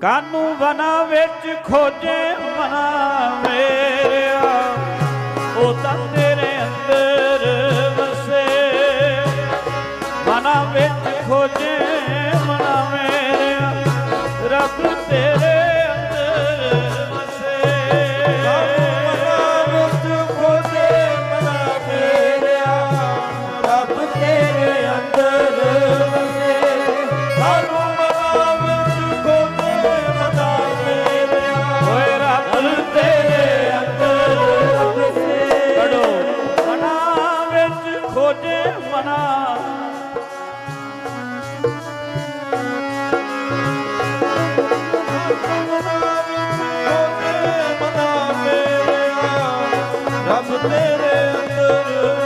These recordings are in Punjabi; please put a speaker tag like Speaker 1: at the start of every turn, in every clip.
Speaker 1: ਕਾਨੂੰ ਬਣਾ ਵਿੱਚ ਖੋਜੇ ਮਨਾ ਮੇਰਿਆ ਉਹ ਤਾਂ ਤੇਰੇ ਅੰਦਰ
Speaker 2: मेरे अंदर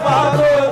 Speaker 2: Father.